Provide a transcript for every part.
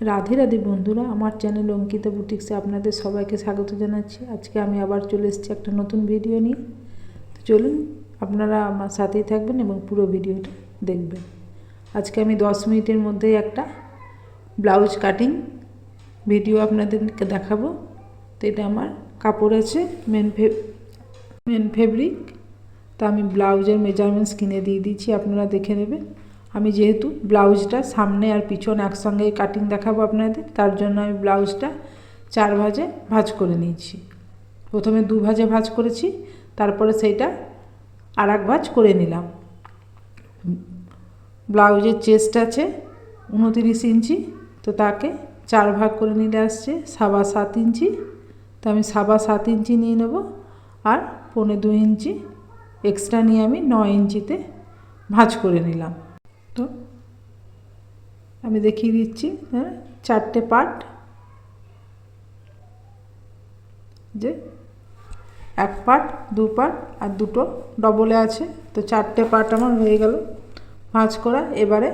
রাধে রাধে বন্ধুরা, আমার চ্যানেল অঙ্কিতা বুটিক্সে আপনাদের সবাইকে স্বাগত জানাচ্ছি। আজকে আমি আবার চলে এসেছি একটা নতুন ভিডিও নিয়ে। তো চলুন, আপনারা আমার সাথেই থাকবেন এবং পুরো ভিডিওটা দেখবেন। আজকে আমি দশ মিনিটের মধ্যেই একটা ব্লাউজ কাটিং ভিডিও আপনাদেরকে দেখাবো। তো এটা আমার কাপড় আছে মেন ফে মেন ফেব্রিক তা আমি ব্লাউজের মেজারমেন্টস কিনে দিয়ে দিচ্ছি আপনারা দেখে নেবেন। আমি যেহেতু ব্লাউজটা সামনে আর পিছন একসঙ্গে কাটিং দেখাবো আপনাদের, তার জন্য আমি ব্লাউজটা চার ভাজে ভাজ করে নিয়েছি। প্রথমে দু ভাজে ভাজ করেছি, তারপরে সেইটা আর এক ভাজ করে নিলাম। ব্লাউজের চেস্ট আছে উনতিরিশ ইঞ্চি, তো তাকে চার ভাগ করে নিলে আসছে সাবা সাত ইঞ্চি। তো আমি সাবা সাত ইঞ্চি নিয়ে নেব আর পৌনে দু ইঞ্চি এক্সট্রা নিয়ে আমি নয় ইঞ্চিতে ভাঁজ করে নিলাম। তো আমি দেখিয়ে দিচ্ছি হ্যাঁ চারটে পার্ট যে এক পার্ট দু পার্ট আর দুটো ডবলে আছে। তো চারটে পার্ট আমার হয়ে গেল। ভাঁজ করা। এবারে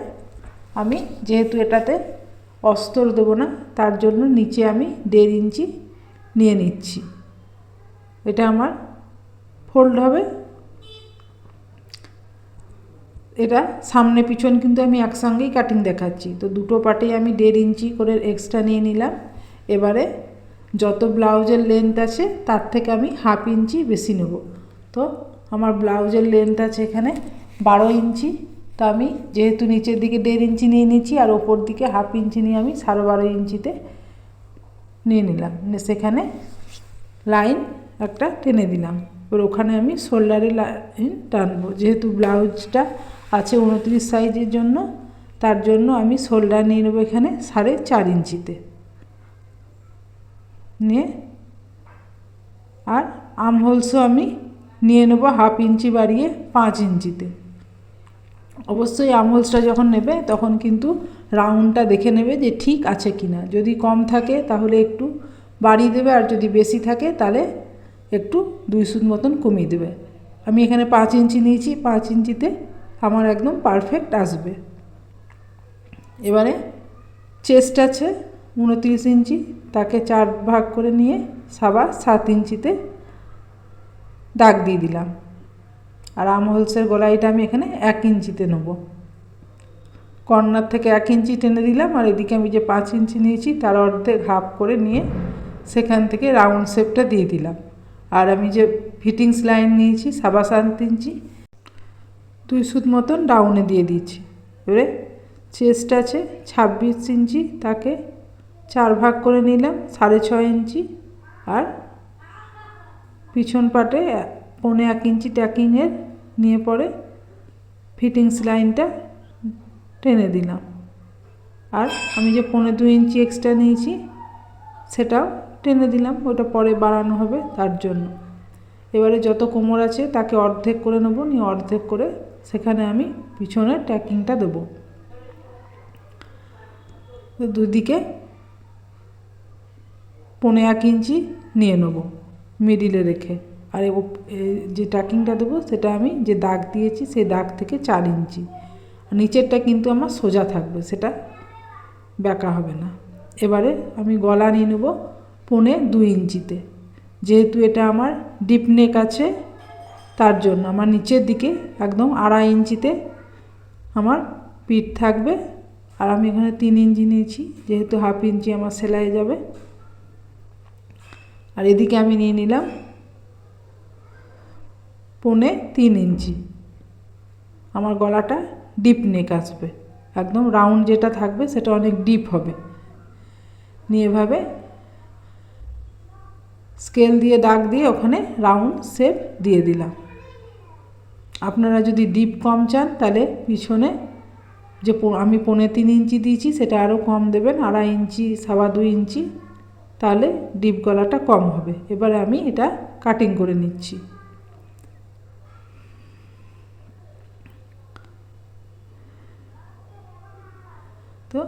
আমি যেহেতু এটাতে অস্তর দেবো না, তার জন্য নিচে আমি দেড় ইঞ্চি নিয়ে নিচ্ছি। এটা আমার ফোল্ড হবে। এটা সামনে পিছন কিন্তু আমি একসঙ্গেই কাটিং দেখাচ্ছি। তো দুটো পার্টেই আমি দেড় ইঞ্চি করে এক্সট্রা নিয়ে নিলাম। এবারে যত ব্লাউজের লেন্থ আছে, তার থেকে আমি হাফ ইঞ্চি বেশি নেব। তো আমার ব্লাউজের লেন্থ আছে এখানে বারো ইঞ্চি। তো আমি যেহেতু নিচের দিকে দেড় ইঞ্চি নিয়ে নিচ্ছি আর ওপর দিকে হাফ ইঞ্চি নিয়ে আমি সাড়ে বারো ইঞ্চিতে নিয়ে নিলাম। সেখানে লাইন একটা টেনে দিলাম। এবার ওখানে আমি শোল্ডারে লাইন টানবো। যেহেতু ব্লাউজটা আছে উনত্রিশ সাইজের জন্য, তার জন্য আমি শোল্ডার নিয়ে নেব এখানে সাড়ে চার ইঞ্চিতে। নিয়ে আর আম হোলসও আমি নিয়ে নেব হাফ ইঞ্চি বাড়িয়ে পাঁচ ইঞ্চিতে। অবশ্যই আমহোলসটা যখন নেবে, তখন কিন্তু রাউন্ডটা দেখে নেবে যে ঠিক আছে কি না যদি কম থাকে, তাহলে একটু বাড়িয়ে দেবে, আর যদি বেশি থাকে, তাহলে একটু দুই সুদ মতন কমিয়ে দেবে। আমি এখানে পাঁচ ইঞ্চি নিয়েছি, পাঁচ ইঞ্চিতে আমার একদম পারফেক্ট আসবে। এবারে চেস্ট আছে উনত্রিশ ইঞ্চি, তাকে চার ভাগ করে নিয়ে সাবা সাত ইঞ্চিতে দাগ দিয়ে দিলাম। আর আম হোলসের গলাইটা আমি এখানে এক ইঞ্চিতে নেব। কর্নার থেকে এক ইঞ্চি টেনে দিলাম, আর এদিকে আমি যে পাঁচ ইঞ্চি নিয়েছি, তার অর্ধেক হাফ করে নিয়ে সেখান থেকে রাউন্ড শেপটা দিয়ে দিলাম। আর আমি যে ফিটিংস লাইন নিয়েছি, সাবা সাত ইঞ্চি দুই সুত মতন ডাউনে দিয়ে দিয়েছি। এবারে চেস্ট আছে ছাব্বিশ ইঞ্চি, তাকে চার ভাগ করে নিলাম, সাড়ে ছয় ইঞ্চি। আর পিছন পাটে পৌনে এক ইঞ্চি ট্যাকিংয়ের নিয়ে পরে ফিটিংস লাইনটা টেনে দিলাম। আর আমি যে পৌনে দু ইঞ্চি এক্সট্রা নিয়েছি, সেটাও টেনে দিলাম, ওটা পরে বাড়ানো হবে তার জন্য। এবারে যত কোমর আছে তাকে অর্ধেক করে নেব, নিয়ে অর্ধেক করে সেখানে আমি পিছনের ট্যাকিংটা দেবো। দুদিকে পনে এক ইঞ্চি নিয়ে নেব মিডিলে রেখে। আর যে ট্যাকিংটা দেবো সেটা আমি যে দাগ দিয়েছি সেই দাগ থেকে চার ইঞ্চি। নিচেরটা কিন্তু আমার সোজা থাকবে, সেটা ব্যাকা হবে না। এবারে আমি গলা নিয়ে নেব পনে দু ইঞ্চিতে। যেহেতু এটা আমার ডিপ নেক আছে তার জন্য। আমার নিচের দিকে একদম আড়াই ইঞ্চিতে আমার পিঠ থাকবে। আর আমি এখানে তিন ইঞ্চি নিয়েছি, যেহেতু হাফ ইঞ্চি আমার সেলাই যাবে। আর এদিকে আমি নিয়ে নিলাম পৌনে তিন ইঞ্চি। আমার গলাটা ডিপ নেক আসবে। একদম রাউন্ড যেটা থাকবে সেটা অনেক ডিপ হবে। নিয়ে এভাবে স্কেল দিয়ে দাগ দিয়ে ওখানে রাউন্ড শেপ দিয়ে দিলাম। আপনারা যদি ডিপ কম চান, তাহলে পিছনে যে আমি পৌনে তিন ইঞ্চি দিয়েছি, সেটা আরও কম দেবেন, আড়াই ইঞ্চি, সাবা দুই ইঞ্চি, তাহলে ডিপ গলাটা কম হবে। এবারে আমি এটা কাটিং করে নিচ্ছি। তো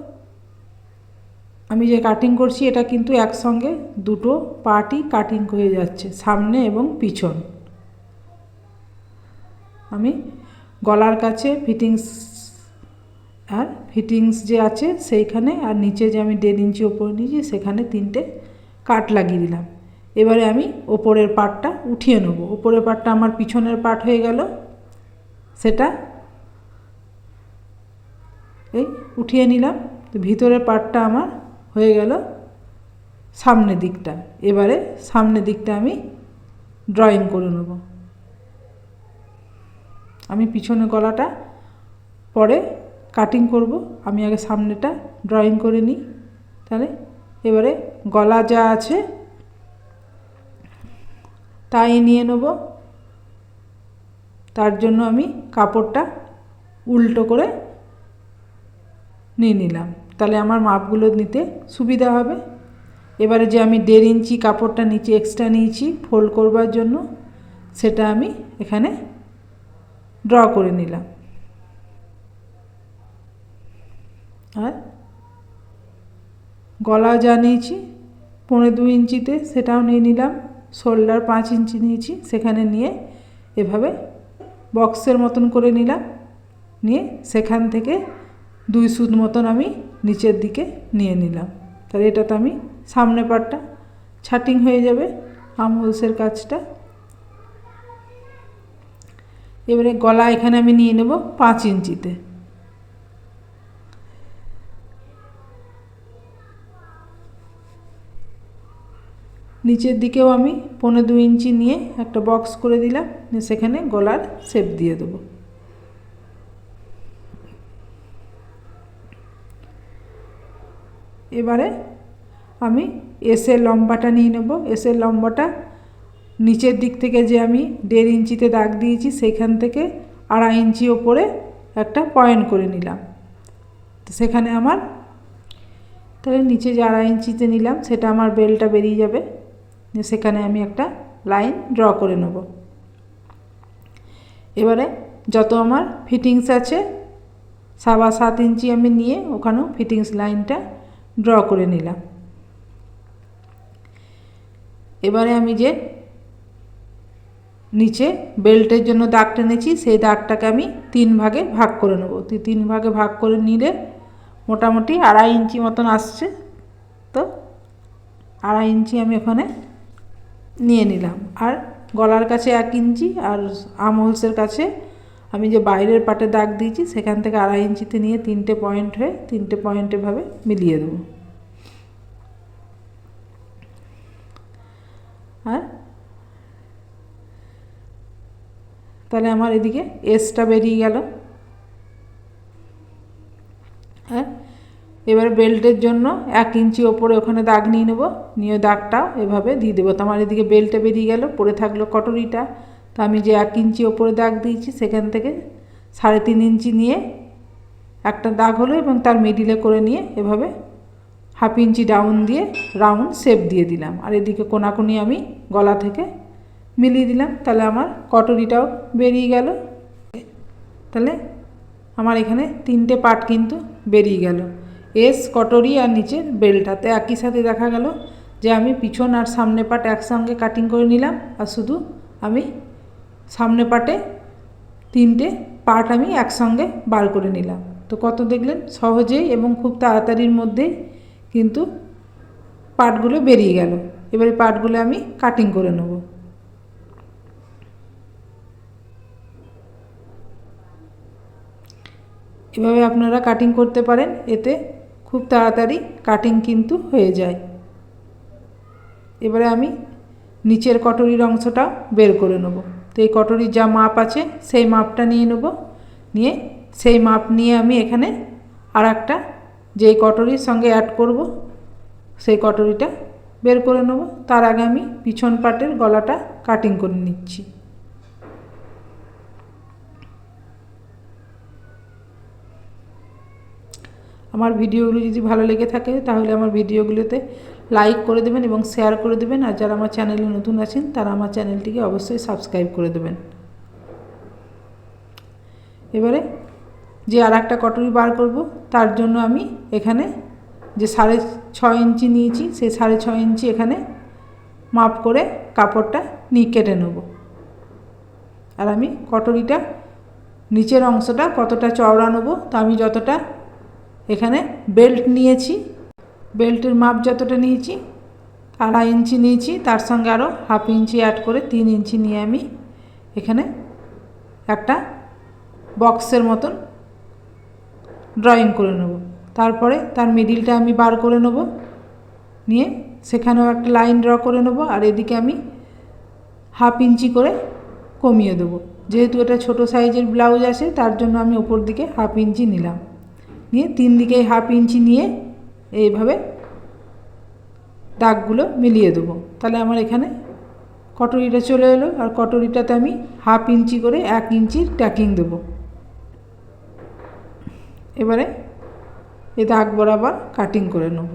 আমি যে কাটিং করছি, এটা কিন্তু একসঙ্গে দুটো পার্টই কাটিং হয়ে যাচ্ছে, সামনে এবং পিছন। আমি গলার কাছে ফিটিংস আর ফিটিংস যে আছে সেইখানে আর নিচে যে আমি দেড় ইঞ্চি ওপরে নিয়েছি সেখানে তিনটে কাট লাগিয়ে দিলাম। এবারে আমি ওপরের পাটটা উঠিয়ে নেব। ওপরের পাটটা আমার পিছনের পাট হয়ে গেল। সেটা এই উঠিয়ে নিলাম। তো ভিতরের পাটটা আমার হয়ে গেল সামনের দিকটা। এবারে সামনের দিকটা আমি ড্রয়িং করে নেব। আমি পিছনে গলাটা, পরে কাটিং করব, আমি আগে সামনেটা ড্রয়িং করে নিই। তাহলে এবারে গলা যা আছে, তাই নিয়ে নেব। তার জন্য আমি কাপড়টা উল্টো করে নিয়ে নিলাম। তাহলে আমার মাপগুলো নিতে সুবিধা হবে। এবারে যে আমি দেড় ইঞ্চি কাপড়টা নিচে এক্সট্রা নিয়েছি ফোল্ড করবার জন্য, সেটা আমি এখানে ড্র করে নিলাম। আর গলা যা নিয়েছি পনেরো দু ইঞ্চিতে সেটাও নিয়ে নিলাম, শোল্ডার পাঁচ ইঞ্চি নিয়েছি, সেখানে নিয়ে এভাবে বক্সের মতন করে নিলাম, নিয়ে সেখান থেকে দুই সুদ মতন আমি নিচের দিকে নিয়ে নিলাম। তাহলে এটা তো আমি সামনে পাটটা ছাটিং হয়ে যাবে আমহোলসের কাজটা। এবারে গলা এখানে আমি নিয়ে নেব পাঁচ ইঞ্চিতে। নিচের দিকেও আমি পনেরো দু ইঞ্চি নিয়ে একটা বক্স করে দিলাম সেখানে গলার শেপ দিয়ে দেবো। এবারে আমি এসের লম্বাটা নিয়ে নেব। এসের লম্বাটা নিচের দিক থেকে যে আমি দেড় ইঞ্চিতে দাগ দিয়েছি, সেখান থেকে আড়াই ইঞ্চি ওপরে একটা পয়েন্ট করে নিলাম। তো সেখানে আমার তাহলে নিচে যে আড়াই ইঞ্চিতে নিলাম, সেটা আমার বেলটা বেরিয়ে যাবে। সেখানে আমি একটা লাইন ড্র করে নেব। এবারে যত আমার ফিটিংস আছে, সাবা সাত ইঞ্চি আমি নিয়ে ওখানেও ফিটিংস লাইনটা ড্র করে নিলাম। এবারে আমি যে নিচে বেল্টের জন্য দাগ টেনেছি সেই দাগটাকে আমি তিন ভাগে ভাগ করে নেব। তিন ভাগে ভাগ করে নিলে মোটামুটি আড়াই ইঞ্চি মতন আসছে। তো আড়াই ইঞ্চি আমি ওখানে নিয়ে নিলাম। আর গলার কাছে এক ইঞ্চি আর আমহোলসের কাছে আমি যে বাইরের পাটে দাগ দিয়েছি, সেখান থেকে আড়াই ইঞ্চিতে নিয়ে তিনটে পয়েন্ট হয়ে তিনটে পয়েন্টেভাবে মিলিয়ে দেবো। আর তাহলে আমার এদিকে এসটা বেরিয়ে গেল। হ্যাঁ? এবার বেল্টের জন্য এক ইঞ্চি ওপরে ওখানে দাগ নিয়ে নেব, নিয়ে দাগটা এভাবে দিয়ে দেবো। তো আমার এদিকে বেল্টটা বেরিয়ে গেল পরে থাকল কটরিটা তো আমি যে এক ইঞ্চি ওপরে দাগ দিয়েছি সেখান থেকে সাড়ে তিন ইঞ্চি নিয়ে একটা দাগ হলো এবং তার মিডিলে করে নিয়ে এভাবে হাফ ইঞ্চি ডাউন দিয়ে রাউন্ড শেপ দিয়ে দিলাম। আর এদিকে কোনাকুনি আমি গলা থেকে মিলিয়ে দিলাম, তাহলে আমার কটরিটাও বেরিয়ে গেল। তাহলে আমার এখানে তিনটে পার্ট কিন্তু বেরিয়ে গেল। এস, কটরি আর নিচের বেলটাতে একই সাথে দেখা গেল যে আমি পিছন আর সামনে পাট একসঙ্গে কাটিং করে নিলাম, আর শুধু আমি সামনে পাটে তিনটে পার্ট আমি একসঙ্গে বার করে নিলাম। তো কত দেখলেন? সহজেই এবং খুব তাড়াতাড়ির মধ্যেই কিন্তু পার্টগুলো বেরিয়ে গেল। এবারে পার্টগুলো আমি কাটিং করে নেব। এভাবে আপনারা কাটিং করতে পারেন, এতে খুব তাড়াতাড়ি কাটিং কিন্তু হয়ে যায়। এবারে আমি নিচের কটরির অংশটা বের করে নেব। তো এই কটরির যা মাপ আছে, সেই মাপটা নিয়ে নেব। নিয়ে সেই মাপ নিয়ে আমি এখানে আর একটা যেই কটরির সঙ্গে অ্যাড করব, সেই কটরিটা বের করে নেব। তার আগে আমি পিছন পাটের গলাটা কাটিং করে নিচ্ছি। আমার ভিডিওগুলো যদি ভালো লেগে থাকে, তাহলে আমার ভিডিওগুলোতে লাইক করে দেবেন এবং শেয়ার করে দেবেন। আর যারা আমার চ্যানেলে নতুন আছেন, তারা আমার চ্যানেলটিকে অবশ্যই সাবস্ক্রাইব করে দেবেন। এবারে যে আর একটা কটরি বার করব, তার জন্য আমি এখানে যে সাড়ে ছয় ইঞ্চি নিয়েছি, সেই সাড়ে ছয় ইঞ্চি এখানে মাপ করে কাপড়টা নিয়ে কেটে নেব। আর আমি কটরিটা নিচের অংশটা কতটা চওড়া নেব, তো আমি যতটা এখানে বেল্ট নিয়েছি। বেল্টের মাপ যতটা নিয়েছি, আড়াই ইঞ্চি নিয়েছি, তার সঙ্গে আরও হাফ ইঞ্চি অ্যাড করে তিন ইঞ্চি নিয়ে আমি এখানে একটা বক্সের মতন ড্রয়িং করে নেব। তারপরে তার মিডিলটা আমি বার করে নেব। নিয়ে সেখানেও একটা লাইন ড্র করে নেব আর এদিকে আমি হাফ ইঞ্চি করে কমিয়ে দেবো। যেহেতু এটা ছোট সাইজের ব্লাউজ আছে, তার জন্য আমি ওপর দিকে হাফ ইঞ্চি নিলাম। নিয়ে তিন দিকে হাফ ইঞ্চি নিয়ে এইভাবে দাগগুলো মিলিয়ে দেবো। তাহলে আমার এখানে কটরিটা চলে এলো আর কটরিটাতে আমি হাফ ইঞ্চি করে এক ইঞ্চির ট্যাকিং দেবো। এবারে এই দাগ বরাবর কাটিং করে নেব।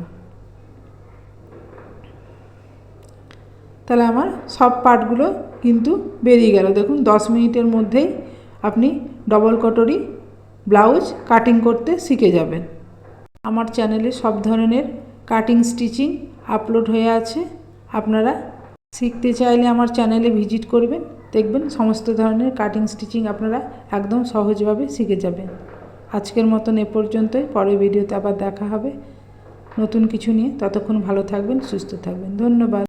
তাহলে আমার সব পার্টগুলো কিন্তু বেরিয়ে গেল। দেখুন, দশ মিনিটের মধ্যেই আপনি ডবল কটরি ব্লাউজ কাটিং করতে শিখে যাবেন। আমার চ্যানেলে সব ধরনের কাটিং স্টিচিং আপলোড হয়ে আছে। আপনারা শিখতে চাইলে আমার চ্যানেলে ভিজিট করবেন, দেখবেন সমস্ত ধরনের কাটিং স্টিচিং আপনারা একদম সহজভাবে শিখে যাবেন। আজকের মতন এ পর্যন্তই, পরের ভিডিওতে আবার দেখা হবে। নতুন কিছু নিয়ে ততক্ষণ ভালো থাকবেন, সুস্থ থাকবেন। ধন্যবাদ।